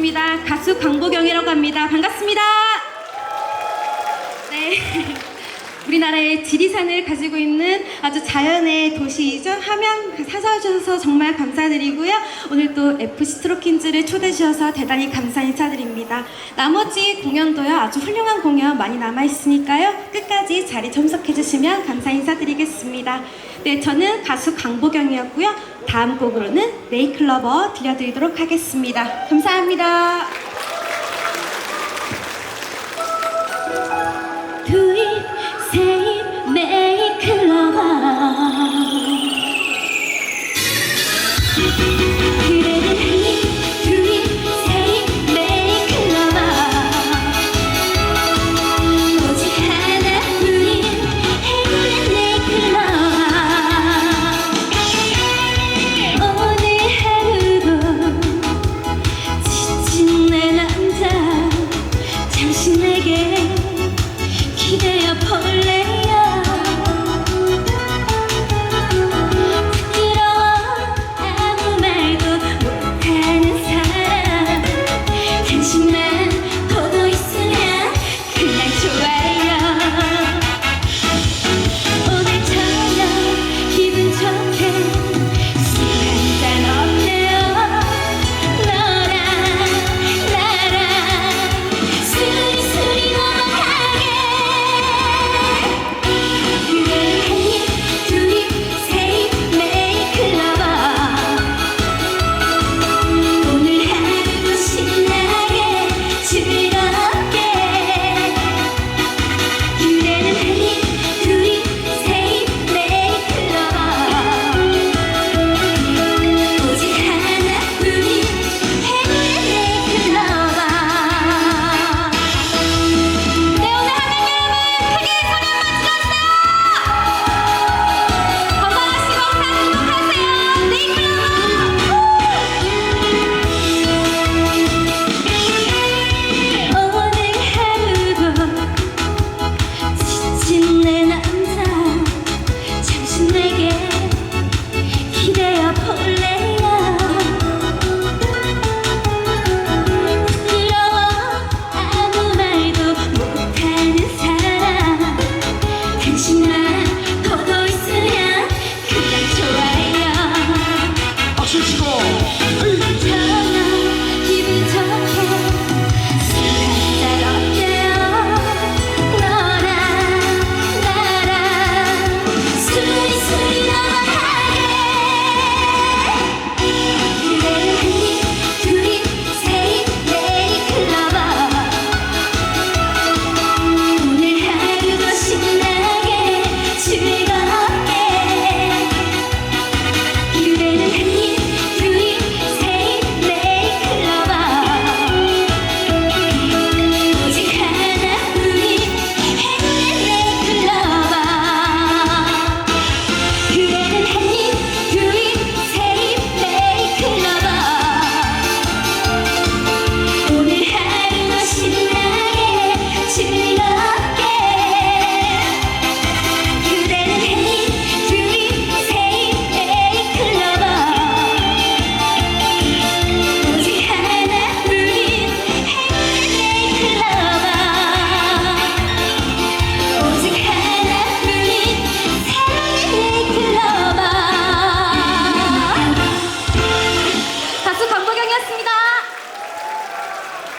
인사드리겠습니다. 가수 강보경이라고 합니다. 반갑습니다. 네. 우리나라의 지리산을 가지고 있는 아주 자연의 도시이죠. 함양 사서주셔서 정말 감사드리고요. 오늘 또 FC 스트로킨즈를 초대해 주셔서 대단히 감사 인사드립니다. 나머지 공연도요. 아주 훌륭한 공연 많이 남아 있으니까요. 끝까지 자리 참석해 주시면 감사 인사드리겠습니다. 네, 저는 가수 강보경이었고요. 다음 곡으로는 네이클러버 들려드리도록 하겠습니다. 감사합니다.